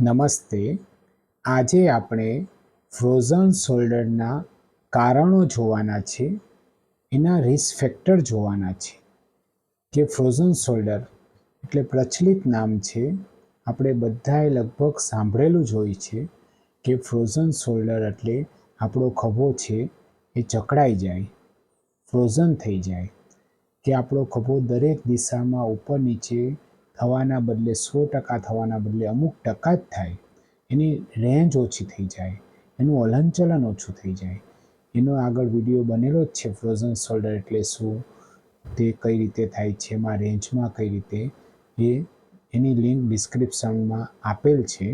નમસ્તે. આજે આપણે ફ્રોઝન શોલ્ડરના કારણો જોવાના છે. એના રિસ્ક ફેક્ટર જોવાના છે. કે ફ્રોઝન શોલ્ડર એટલે પ્રચલિત નામ છે. આપણે બધાએ લગભગ સાંભળેલું જ હોય છે કે ફ્રોઝન શોલ્ડર એટલે આપણો ખભો છે એ ચકડાઈ જાય ફ્રોઝન થઈ જાય. કે આપણો ખભો દરેક દિશામાં ઉપર નીચે થવાના બદલે સો ટકા થવાના બદલે અમુક ટકા જ થાય. એની રેન્જ ઓછી થઈ જાય. એનું હલનચલન ઓછું થઈ જાય. એનો આગળ વીડિયો બનેલો જ છે ફ્રોઝન શોલ્ડર એટલે શું? તે કઈ રીતે થાય છે? એમાં રેન્જમાં કઈ રીતે? એ એની લિંક ડિસ્ક્રિપ્શનમાં આપેલ છે.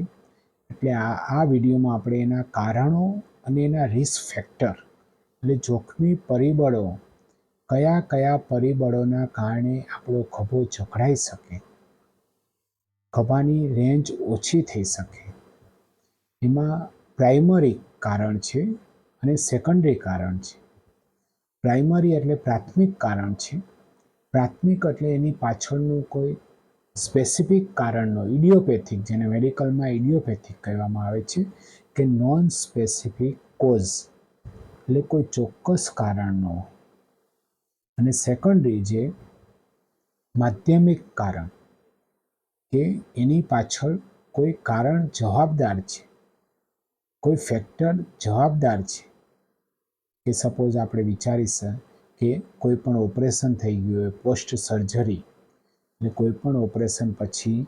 એટલે આ આ વિડીયોમાં આપણે એના કારણો અને એના રિસ્ક ફેક્ટર એટલે જોખમી પરિબળો કયા કયા પરિબળોના કારણે આપણો ખભો જકડાઈ શકે? ખભાની રેન્જ ઓછી થઈ શકે. એમાં પ્રાઇમરી કારણ છે અને સેકન્ડરી કારણ છે. પ્રાઇમરી એટલે પ્રાથમિક કારણ છે. પ્રાથમિક એટલે એની પાછળનું કોઈ સ્પેસિફિક કારણનો ઇડિયોપેથિક, જેને મેડિકલમાં ઇડિયોપેથિક કહેવામાં આવે છે, કે નોન સ્પેસિફિક કોઝ, એટલે કોઈ ચોક્કસ કારણનો. અને સેકન્ડરી જે માધ્યમિક કારણ કે એની પાછળ કોઈ કારણ જવાબદાર છે. કોઈ ફેક્ટર જવાબદાર છે. કે સપોઝ આપણે વિચારીશું કે કોઈ પણ ઓપરેશન થઈ ગયું હોય પોસ્ટ સર્જરી એટલે કોઈ પણ ઓપરેશન પછી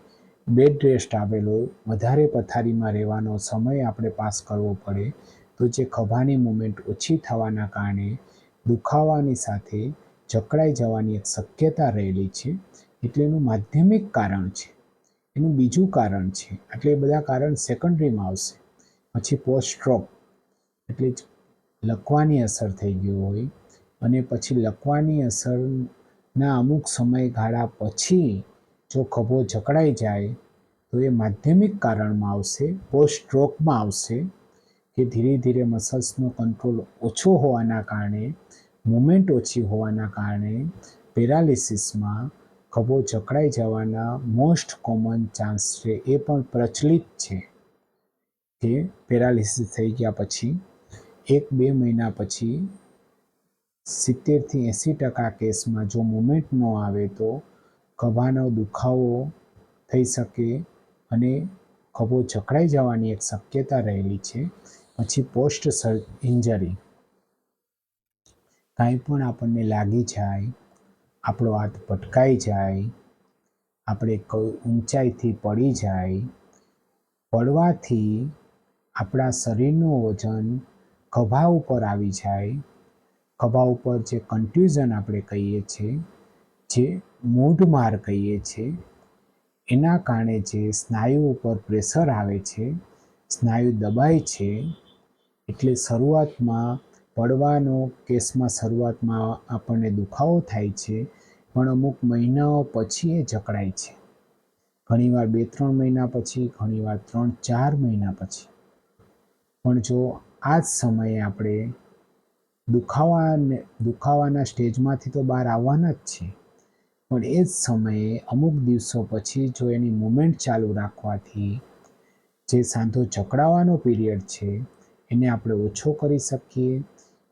બેડ રેસ્ટ આવેલો વધારે પથારીમાં રહેવાનો સમય આપણે પાસ કરવો પડે, તો જે ખભાની મુમેન્ટ ઓછી થવાના કારણે દુખાવાની સાથે જકડાઈ જવાની એક શક્યતા રહેલી છે. એટલે એનું માધ્યમિક કારણ છે. એનું બીજું કારણ છે. એટલે એ બધા કારણ સેકન્ડરીમાં આવશે. પછી પોસ્ટ સ્ટ્રોક એટલે જ લખવાની અસર થઈ ગઈ હોય. અને પછી લખવાની અસરના અમુક સમયગાળા પછી જો ખભો જકડાઈ જાય, તો એ માધ્યમિક કારણમાં આવશે પોસ્ટ સ્ટ્રોકમાં આવશે, કે ધીરે ધીરે મસલ્સનો કંટ્રોલ ઓછો હોવાના કારણે મુમેન્ટ ઓછી હોવાના કારણે પેરાલિસિસમાં ખભો જકડાઈ જવાના મોસ્ટ કોમન ચાન્સ છે એ પણ પ્રચલિત છે કે પેરાલિસિસ થઈ ગયા પછી, એક બે મહિના પછી સિત્તેરથી એંસી ટકા કેસમાં જો મુમેન્ટ ન આવે તો ખભાનો દુખાવો થઈ શકે અને ખભો જકડાઈ જવાની એક શક્યતા રહેલી છે. પછી પોસ્ટ ઇન્જરી કાંઈ પણ આપણને લાગી જાય આપણો હાથ ભટકાઈ જાય, આપણે કોઈ ઊંચાઈથી પડી જાય, પડવાથી આપણા શરીરનું વજન ખભા ઉપર આવી જાય. ખભા ઉપર જે કન્ફ્યુઝન આપણે કહીએ છીએ, જે મૂઢમાર કહીએ છીએ, એના કારણે જે સ્નાયુ ઉપર પ્રેશર આવે છે, સ્નાયુ દબાય છે, એટલે શરૂઆતમાં પડવાનો કેસમાં શરૂઆતમાં આપણને દુખાવો થાય છે, પણ અમુક મહિનાઓ પછી એ જકડાય છે. ઘણીવાર બે ત્રણ મહિના પછી, ઘણીવાર ત્રણ ચાર મહિના પછી. પણ જો આ જ સમયે આપણે દુખાવાને, દુખાવાના સ્ટેજમાંથી તો બહાર આવવાના જ છે. પણ એ જ સમયે અમુક દિવસો પછી જો એની મુમેન્ટ ચાલુ રાખવાથી જે સાંધો જકડાવાનો પીરિયડ છે, એને આપણે ઓછો કરી શકીએ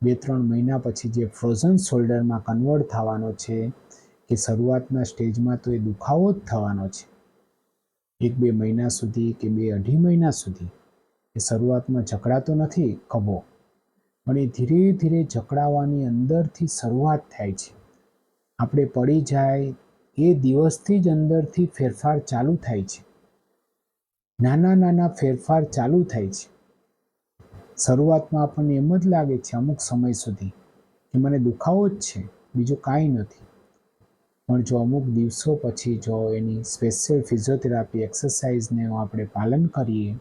બે ત્રણ મહિના પછી જે ફ્રોઝન શોલ્ડરમાં કન્વર્ટ થવાનો છે, કે શરૂઆતના સ્ટેજમાં તો એ દુખાવો જ થવાનો છે. એક બે મહિના સુધી કે બે અઢી મહિના સુધી એ શરૂઆતમાં જકડાતો નથી કબો પણ એ ધીરે ધીરે જકડાવાની અંદરથી શરૂઆત થાય છે. આપણે પડી જાય એ દિવસથી જ અંદરથી ફેરફાર ચાલુ થાય છે. નાના નાના ફેરફાર ચાલુ થાય છે. શરૂઆતમાં આપણને એમ જ લાગે છે અમુક સમય સુધી કે મને દુખાવો જ છે, બીજું કાંઈ નથી. પણ જો અમુક દિવસો પછી જો એની સ્પેશિયલ ફિઝિયોથેરાપી એક્સરસાઇઝને આપણે પાલન કરીએ,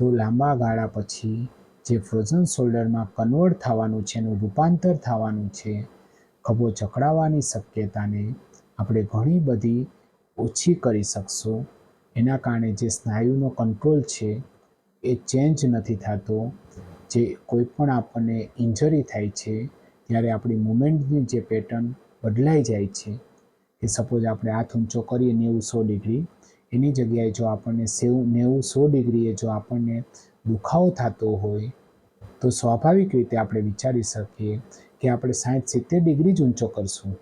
તો લાંબા ગાળા પછી જે ફ્રોઝન શોલ્ડરમાં કન્વર્ટ થવાનું છે, એનું રૂપાંતર થવાનું છે, ખભો જકડાવાની શક્યતાને આપણે ઘણી બધી ઓછી કરી શકશું. એના કારણે જે સ્નાયુનો કંટ્રોલ છે એ ચેન્જ નથી થતો, જે કોઈ પણ આપણને ઇન્જરી થાય છે, ત્યારે આપણી મુમેન્ટની જે પેટર્ન બદલાઈ જાય છે. કે સપોઝ આપણે હાથ ઊંચો કરીએ નેવું સો ડિગ્રી, એની જગ્યાએ જો આપણને સેવ, નેવું સો ડિગ્રીએ જો આપણને દુખાવો થતો હોય, તો સ્વાભાવિક રીતે આપણે વિચારી શકીએ કે આપણે સાઠ સિત્તેર ડિગ્રી જ ઊંચો કરશું.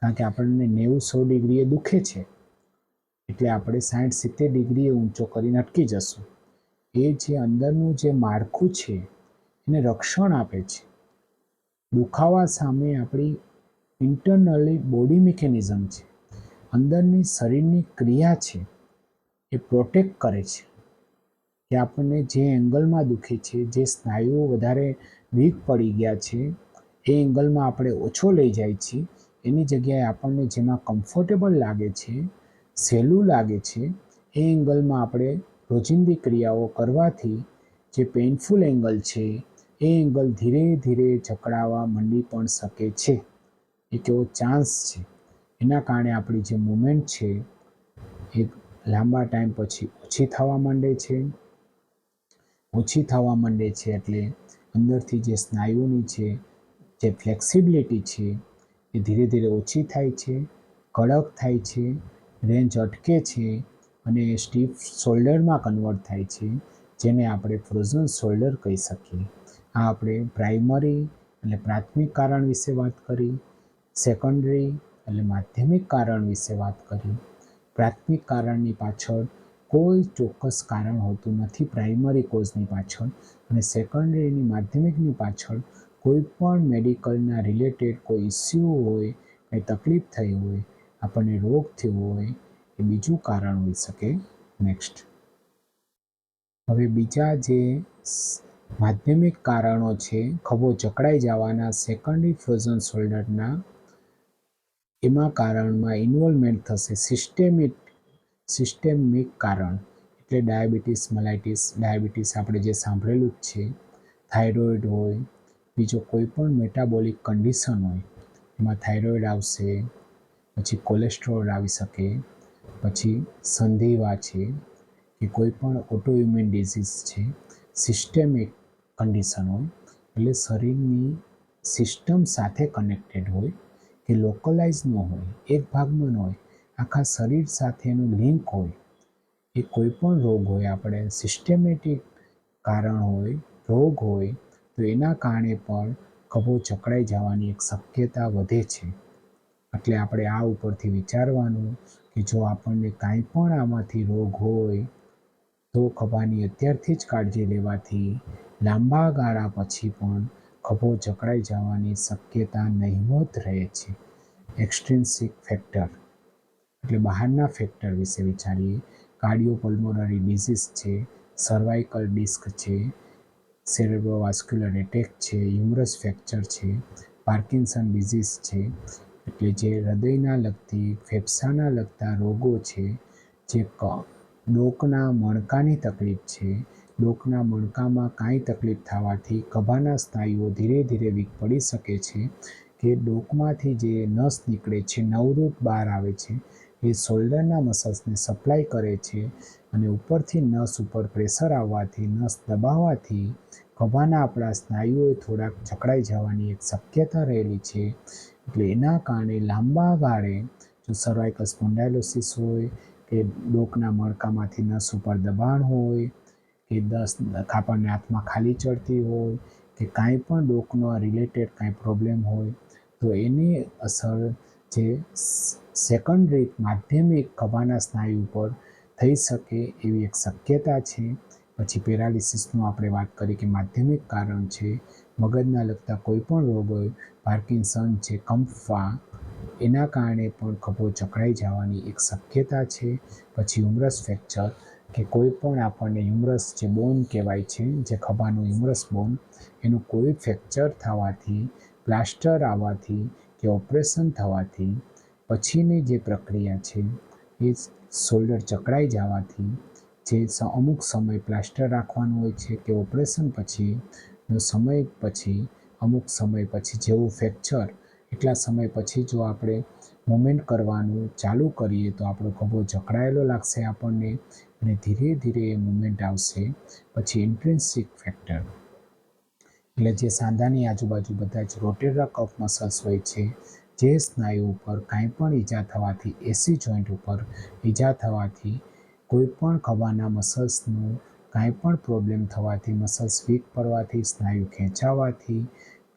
કારણ કે આપણને નેવું સો ડિગ્રીએ દુખે છે. એટલે આપણે સાઠ સિત્તેર ડિગ્રીએ ઊંચો કરીને અટકી જશું. એ જે અંદરનું જે માળખું છે, એને રક્ષણ આપે છે. દુખાવા સામે આપણી ઇન્ટરનલી બોડી મિકેનિઝમ છે. અંદરની શરીરની ક્રિયા છે, એ પ્રોટેક્ટ કરે છે. કે આપણને જે એંગલમાં દુખે છે, જે સ્નાયુઓ વધારે વીક પડી ગયા છે, એ એંગલમાં આપણે ઓછો લઈ જાય છીએ એની જગ્યાએ આપણને જેમાં કમ્ફર્ટેબલ લાગે છે, સહેલું લાગે છે, એ એંગલમાં આપણે રોજિંદી ક્રિયાઓ કરવાથી જે પેઇનફુલ એંગલ છે, એ એંગલ ધીરે ધીરે જકડાવા માંડી પણ શકે છે. એક એવો ચાન્સ છે. એના કારણે આપણી જે મુમેન્ટ છે, એ લાંબા ટાઈમ પછી ઓછી થવા માંડે છે. ઓછી થવા માંડે છે એટલે અંદરથી જે સ્નાયુની છે, જે ફ્લેક્સિબિલિટી છે, એ ધીરે ધીરે ઓછી થાય છે, કડક થાય છે રેન્જ અટકે છે અને સ્ટીફ શોલ્ડરમાં કન્વર્ટ થાય છે, જેને આપણે ફ્રોઝન શોલ્ડર કહી શકીએ. આ આપણે પ્રાઇમરી એટલે પ્રાથમિક કારણ વિશે વાત કરી, સેકન્ડરી એટલે માધ્યમિક કારણ વિશે વાત કરી. પ્રાથમિક કારણની પાછળ કોઈ ચોક્કસ કારણ હોતું નથી પ્રાઇમરી કોઝની પાછળ અને સેકન્ડરીની માધ્યમિકની પાછળ કોઈ પણ મેડિકલના રિલેટેડ કોઈ ઇસ્યુ હોય, કંઈ તકલીફ થઈ હોય, આપણને રોગ થયો હોય એ બીજું કારણ હોઈ શકે નેક્સ્ટ હવે બીજા જે માધ્યમિક કારણો છે, ખભો જકડાઈ જવાના સેકન્ડરી ફ્રોઝન શોલ્ડરના એમાં કારણમાં ઇન્વોલ્વમેન્ટ થશે સિસ્ટેમિક સિસ્ટેમિક કારણ. એટલે ડાયાબિટીસ, મલાઇટીસ, ડાયાબિટીસ આપણે જે સાંભળેલું જ છે થાઇરોઇડ હોય, બીજો કોઈ પણ મેટાબોલિક કન્ડિશન હોય, એમાં થાઇરોઇડ આવશે, પછી કોલેસ્ટ્રોલ આવી શકે પછી સંધિવા છે કે કોઈ પણ ઓટોઇમ્યુન ડિઝીઝ છે સિસ્ટેમિક કન્ડિશન હોય, એટલે શરીરની સિસ્ટમ સાથે કનેક્ટેડ હોય, કે લોકલાઇઝ ન હોય, એક ભાગમાં ન હોય, આખા શરીર સાથેનું લિંક હોય, એ કોઈ પણ રોગ હોય, આપણે સિસ્ટેમેટિક કારણ હોય, રોગ હોય, તો એના કારણે પણ ખભો ચકડાઈ જવાની એક શક્યતા વધે છે. એટલે આપણે આ ઉપરથી વિચારવાનું કે જો આપણને કાંઈ પણ આમાંથી રોગ હોય, તો ખભાની અત્યારથી જ કાળજી લેવાથી લાંબા ગાળા પછી પણ ખભો જકડાઈ જવાની શક્યતા નહીવત રહે છે. એક્સટ્રિન્સિક ફેક્ટર એટલે બહારના ફેક્ટર વિશે વિચારીએ. કાર્ડિયોપલ્મોનરી ડિઝીઝ છે સર્વાઇકલ ડિસ્ક છે સેરેબ્રોવાસ્ક્યુલર એટેક છે યુમરસ ફ્રેક્ચર છે પાર્કિન્સન ડિઝીઝ છે એટલે જે હૃદયના લગતી ફેફસાના લગતા રોગો છે, જે ડોકના મણકાની તકલીફ છે, ડોકના મણકામાં કાંઈ તકલીફ થવાથી કભાના સ્નાયુઓ ધીરે ધીરે વીક પડી શકે છે, કે ડોકમાંથી જે નસ નીકળે છે, નવરૂપ બહાર આવે છે, એ શોલ્ડરના મસલ્સને સપ્લાય કરે છે અને ઉપરથી નસ ઉપર પ્રેશર આવવાથી, નસ દબાવવાથી કભાના આપણા સ્નાયુઓ થોડાક જકડાઈ જવાની એક શક્યતા રહેલી છે એટલે એના કારણે લાંબા ગાળે જો સર્વાઇકલ સ્પોન્ડાયલોસિસ હોય, કે ડોકના મણકામાંથી નસ ઉપર દબાણ હોય, કે દસ આપણને હાથમાં ખાલી ચડતી હોય, કે કાંઈ પણ ડોકનો રિલેટેડ કાંઈ પ્રોબ્લેમ હોય, તો એની અસર જે સેકન્ડરી માધ્યમિક ખભાના સ્નાયુ ઉપર થઈ શકે એવી એક શક્યતા છે. પછી પેરાલિસિસનું આપણે વાત કરી કે માધ્યમિક કારણ છે, મગજના લગતા કોઈ પણ રોગ હોય પાર્કિન્સન છે કંપવા એના કારણે પણ ખભો જકડાઈ જવાની એક શક્યતા છે. પછી હ્યુમરસ ફ્રેક્ચર, કે કોઈ પણ આપણને હ્યુમરસ જે બોન કહેવાય છે, જે ખભાનું હ્યુમરસ બોન, એનું કોઈ ફ્રેક્ચર થવાથી પ્લાસ્ટર આવવાથી કે ઓપરેશન થવાથી, પછીની જે પ્રક્રિયા છે, એ શોલ્ડર જકડાઈ જવાથી, જે અમુક સમય પ્લાસ્ટર રાખવાનું હોય છે કે ઓપરેશન પછીનો સમય પછી અમુક સમય પછી જેવું ફ્રેક્ચર એટલા સમય પછી જો આપણે મુમેન્ટ કરવાનું ચાલુ કરીએ તો આપણો ખભો જકડાયેલો લાગશે આપણને અને ધીરે ધીરે એ મુમેન્ટ આવશે. પછી ઇન્ટ્રેન્સિક ફેક્ટર એટલે જે સાંધાની આજુબાજુ બધા જ રોટેરા કફ મસલ્સ હોય છે, જે સ્નાયુ ઉપર કાંઈ પણ ઈજા થવાથી એસી જોઈન્ટ ઉપર ઈજા થવાથી, કોઈ પણ ખભાના મસલ્સનું કાંઈ પણ પ્રોબ્લેમ થવાથી મસલ્સ વીક પડવાથી, સ્નાયુ ખેંચાવાથી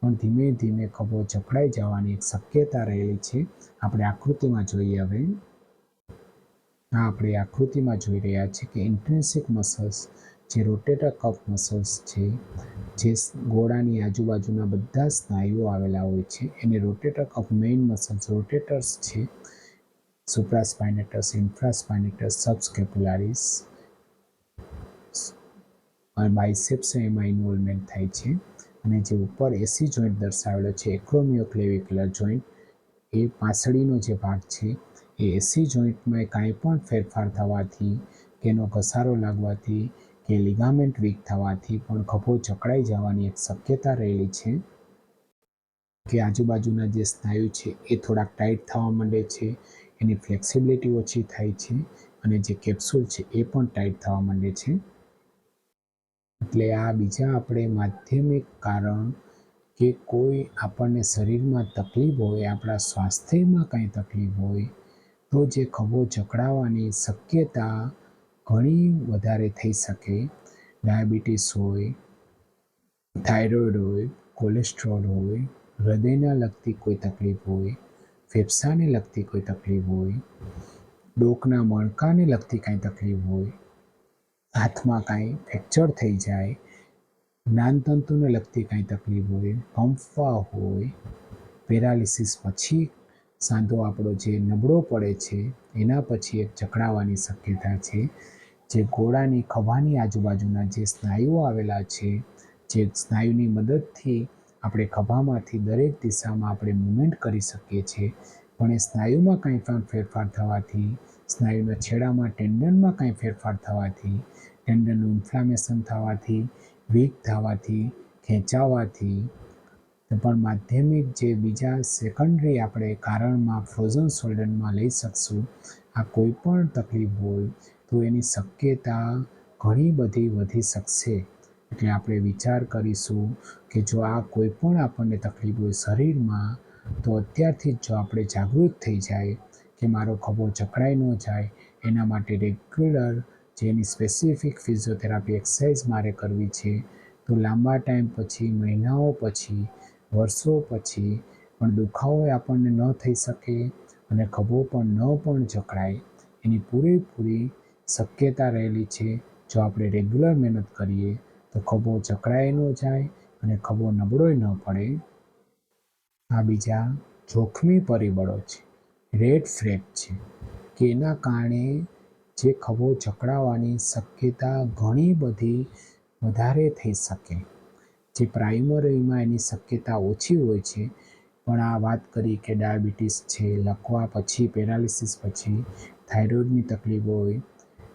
પણ ધીમે ધીમે ખભો જકડાઈ જવાની એક શક્યતા રહેલી છે. આપણે આકૃતિમાં જોઈએ હવે. આ આપણે આકૃતિમાં જોઈ રહ્યા છીએ કે ઇન્ટ્રેન્સિક મસલ્સ જે રોટેટર કફ મસલ્સ છે, જે ગોળાની આજુબાજુના બધા સ્નાયુઓ આવેલા હોય છે, એને rotator cuff main muscles rotators છે સુપ્રાસ્પાઇનેટસ ઇન્ફ્રાસ્પાઇનેટસ સબસ્કેપ્યુલારિસ અને બાઇસેપ્સ એમાં ઇન્વોલ્વમેન્ટ થાય છે. અને જે ઉપર એસી જોઈન્ટ દર્શાવેલો છે એક્રોમિયોક્લેવિક્યુલર જોઈન્ટ એ પાછળીનો જે ભાગ છે, એ એસી જોઈન્ટમાં કાંઈ પણ ફેરફાર થવાથી, કે એનો ઘસારો લાગવાથી, કે લિગામેન્ટ વીક થવાથી પણ ખભો જકડાઈ જવાની એક શક્યતા રહેલી છે. કે આજુબાજુના જે સ્નાયુ છે, એ થોડાક ટાઈટ થવા માંડે છે, એની ફ્લેક્સિબિલિટી ઓછી થાય છે, અને જે કેપ્સ્યુલ છે, એ પણ ટાઈટ થવા માંડે છે. એટલે આ બીજા આપણે માધ્યમિક કારણ કે કોઈ આપણને શરીરમાં તકલીફ હોય, આપણા સ્વાસ્થ્યમાં કંઈ તકલીફ હોય, તો જે ખભો જકડાવાની શક્યતા ઘણી વધારે થઈ શકે. ડાયાબિટીસ હોય, થાઇરોઇડ હોય, કોલેસ્ટ્રોલ હોય, હૃદયના લગતી કોઈ તકલીફ હોય, ફેફસાને લગતી કોઈ તકલીફ હોય, ડોકના મણકાને લગતી કાંઈ તકલીફ હોય હાથમાં કાંઈ ફ્રેક્ચર થઈ જાય, જ્ઞાનતંતુને લગતી કાંઈ તકલીફ હોય કંફવા હોય, પેરાલિસિસ પછી સાંધો આપણો જે નબળો પડે છે, એના પછી એક જકડાવાની શક્યતા છે. જે ગોળાની ખભાની આજુબાજુના જે સ્નાયુઓ આવેલા છે, જે સ્નાયુની મદદથી આપણે ખભામાંથી દરેક દિશામાં આપણે મૂવમેન્ટ કરી શકીએ છીએ. પણ એ સ્નાયુમાં કંઈ પણ ફેરફાર થવાથી સ્નાયુના છેડામાં ટેન્ડનમાં કાંઈ ફેરફાર થવાથી ટેન્ડનનું ઇન્ફ્લામેશન થવાથી વીક થવાથી, ખેંચાવાથી પણ માધ્યમિક જે બીજા સેકન્ડરી આપણે કારણમાં ફ્રોઝન શોલ્ડરમાં લઈ શકશું, આ કોઈ પણ તકલીફ હોય, તો એની શક્યતા ઘણી બધી વધી શકશે. એટલે આપણે વિચાર કરીશું કે જો આ કોઈ પણ આપણને તકલીફ હોય શરીરમાં, તો અત્યારથી જ જો આપણે જાગૃત થઈ જાય કે મારો ખભો જકડાઈ ન જાય, એના માટે રેગ્યુલર જેની સ્પેસિફિક ફિઝિયોથેરાપી એક્સરસાઇઝ મારે કરવી છે, તો લાંબા ટાઈમ પછી, મહિનાઓ પછી, વર્ષો પછી, પણ દુખાવો આપણને ન થઈ શકે અને ખભો પણ ન પણ જકડાય, એની પૂરેપૂરી શક્યતા રહેલી છે. જો આપણે રેગ્યુલર મહેનત કરીએ, તો ખભો જકડાય ન જાય અને ખભો નબળોય ન પડે. આ બીજા જોખમી પરિબળો છે. રેડ ફ્લેગ છે એના કારણે જે ખભો જકડાવાની શક્યતા ઘણી બધી વધારે થઈ શકે. જે પ્રાઇમરીમાં એની શક્યતા ઓછી હોય છે, પણ આ વાત કરી કે ડાયાબિટીસ છે લકવા પછી, પેરાલિસિસ પછી, થાઇરોઇડની તકલીફ હોય,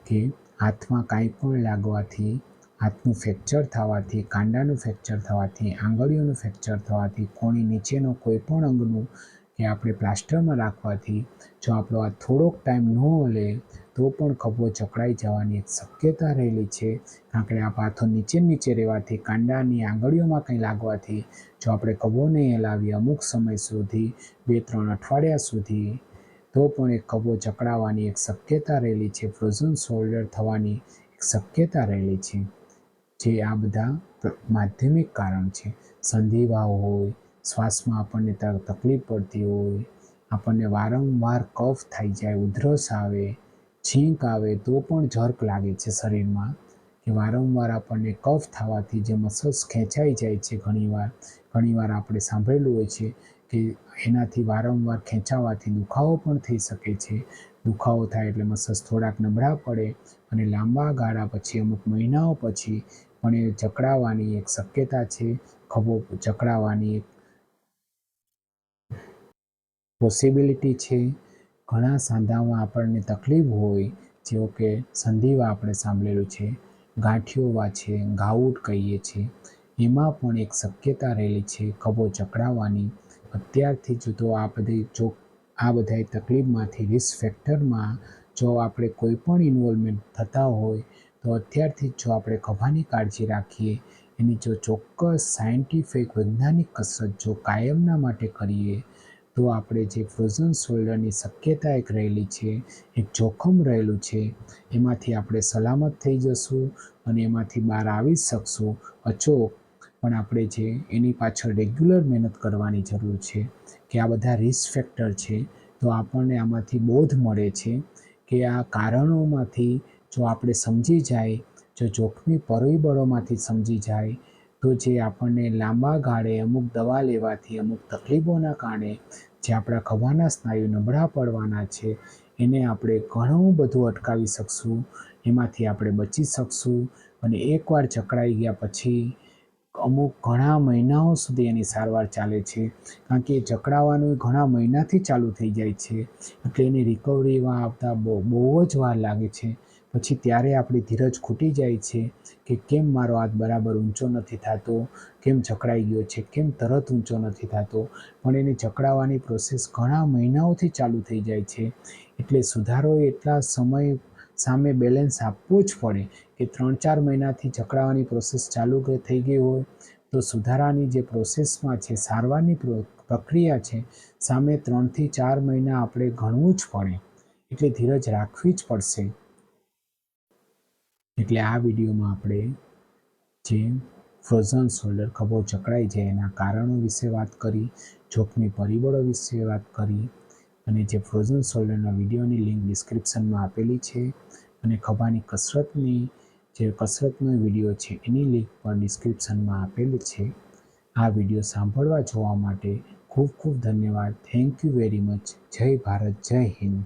કે હાથમાં કાંઈ પણ લાગવાથી, હાથનું ફ્રેક્ચર થવાથી, કાંડાનું ફ્રેક્ચર થવાથી, આંગળીઓનું ફ્રેક્ચર થવાથી, કોણી નીચેનો કોઈ પણ અંગનું કે આપણે પ્લાસ્ટરમાં રાખવાથી જો આપણો આ થોડોક ટાઈમ ન લે, તો પણ ખભો જકડાઈ જવાની એક શક્યતા રહેલી છે. કારણ કે આ પાથો નીચે નીચે રહેવાથી, કાંડાની આંગળીઓમાં કંઈ લાગવાથી, જો આપણે ખભો નહીં હલાવીએ અમુક સમય સુધી, બે, ત્રણ અઠવાડિયા સુધી, તો પણ એક ખભો જકડાવાની એક શક્યતા રહેલી છે. ફ્રોઝન શોલ્ડર થવાની એક શક્યતા રહેલી છે. જે આ બધા માધ્યમિક કારણ છે. સંધિવાવ હોય શ્વાસમાં આપણને તકલીફ પડતી હોય, આપણને વારંવાર કફ થઈ જાય, ઉધરસ આવે, છીંક આવે, તો પણ જર્ક લાગે છે શરીરમાં કે વારંવાર આપણને કફ થવાથી જે મસલ્સ ખેંચાઈ જાય છે ઘણીવાર ઘણીવાર આપણે સાંભળેલું હોય છે કે એનાથી વારંવાર ખેંચાવાથી દુખાવો પણ થઈ શકે છે. દુખાવો થાય એટલે મસલ્સ થોડાક નબળા પડે અને લાંબા ગાળા પછી, અમુક મહિનાઓ પછી પણ એ જકડાવાની એક શક્યતા છે. ખભો જકડાવાની એક પોસિબિલિટી છે. ઘણા સાંધામાં આપણને તકલીફ હોય, જેવો કે સંધિવા આપણે સાંભળેલું છે ગાંઠિયોવા છે ગાઉટ કહીએ છીએ. એમાં પણ એક શક્યતા રહેલી છે ખભો ચકડાવવાની અત્યારથી જ તો આ બધી જો આ બધા તકલીફમાંથી રિસ્ક ફેક્ટરમાં જો આપણે કોઈ પણ ઇન્વોલ્વમેન્ટ થતા હોય, તો અત્યારથી જો આપણે ખભાની કાળજી રાખીએ, એની જો ચોક્કસ સાયન્ટિફિક વૈજ્ઞાનિક કસરત જો કાયમના માટે કરીએ તો આપણે જે ફ્રોઝન શોલ્ડરની શક્યતા એક રહેલી છે, એક જોખમ રહેલું છે, એમાંથી આપણે સલામત થઈ જશું અને એમાંથી બહાર આવી શકશું અચોક. પણ આપણે જે એની પાછળ રેગ્યુલર મહેનત કરવાની જરૂર છે, કે આ બધા રિસ્ક ફેક્ટર છે, તો આપણને આમાંથી બોધ મળે છે કે આ કારણોમાંથી જો આપણે સમજી જાય, જો જોખમી પરિબળોમાંથી સમજી જાય તો જે આપણને લાંબા ગાળે અમુક દવા લેવાથી, અમુક તકલીફોના કારણે જે આપણા ખભાના સ્નાયુ નબળા પડવાના છે, એને આપણે ઘણું બધું અટકાવી શકશું, એમાંથી આપણે બચી શકશું અને એકવાર જકડાઈ ગયા પછી અમુક ઘણા મહિનાઓ સુધી એની સારવાર ચાલે છે. કારણ કે જકડાવાનું ઘણા મહિનાથી ચાલુ થઈ જાય છે. એટલે એની રિકવરીમાં આવતા બહુ બહુ જ વાર લાગે છે. પછી ત્યારે આપણી ધીરજ ખૂટી જાય છે કે કેમ મારો હાથ બરાબર ઊંચો નથી થતો, કેમ જકડાઈ ગયો છે, કેમ તરત ઊંચો નથી થતો. પણ એની જકડાવાની પ્રોસેસ ઘણા મહિનાઓથી ચાલુ થઈ જાય છે. એટલે સુધારો એટલા સમય સામે બેલેન્સ આપવું જ પડે કે ત્રણ ચાર મહિનાથી જકડાવાની પ્રોસેસ ચાલુ થઈ ગઈ હોય તો સુધારાની જે પ્રોસેસમાં છે, સારવારની પ્રક્રિયા છે, સામે ત્રણથી ચાર મહિના આપણે ગણવું જ પડે. એટલે ધીરજ રાખવી જ પડશે. એટલે આ વિડીયોમાં આપણે જે ફ્રોઝન શોલ્ડર ખભો જકડાઈ જાય એના કારણો વિશે વાત કરી, જોખમી પરિબળો વિશે વાત કરી અને જે ફ્રોઝન શોલ્ડરના વિડીયોની લિંક ડિસ્ક્રિપ્શનમાં આપેલી છે અને ખભાની કસરતની, જે કસરતનો વીડિયો છે એની લિંક પણ ડિસ્ક્રિપ્શનમાં આપેલી છે. આ વીડિયો સાંભળવા જોવા માટે ખૂબ ખૂબ ધન્યવાદ. થેન્ક યુ વેરી મચ જય ભારત, જય હિન્દ.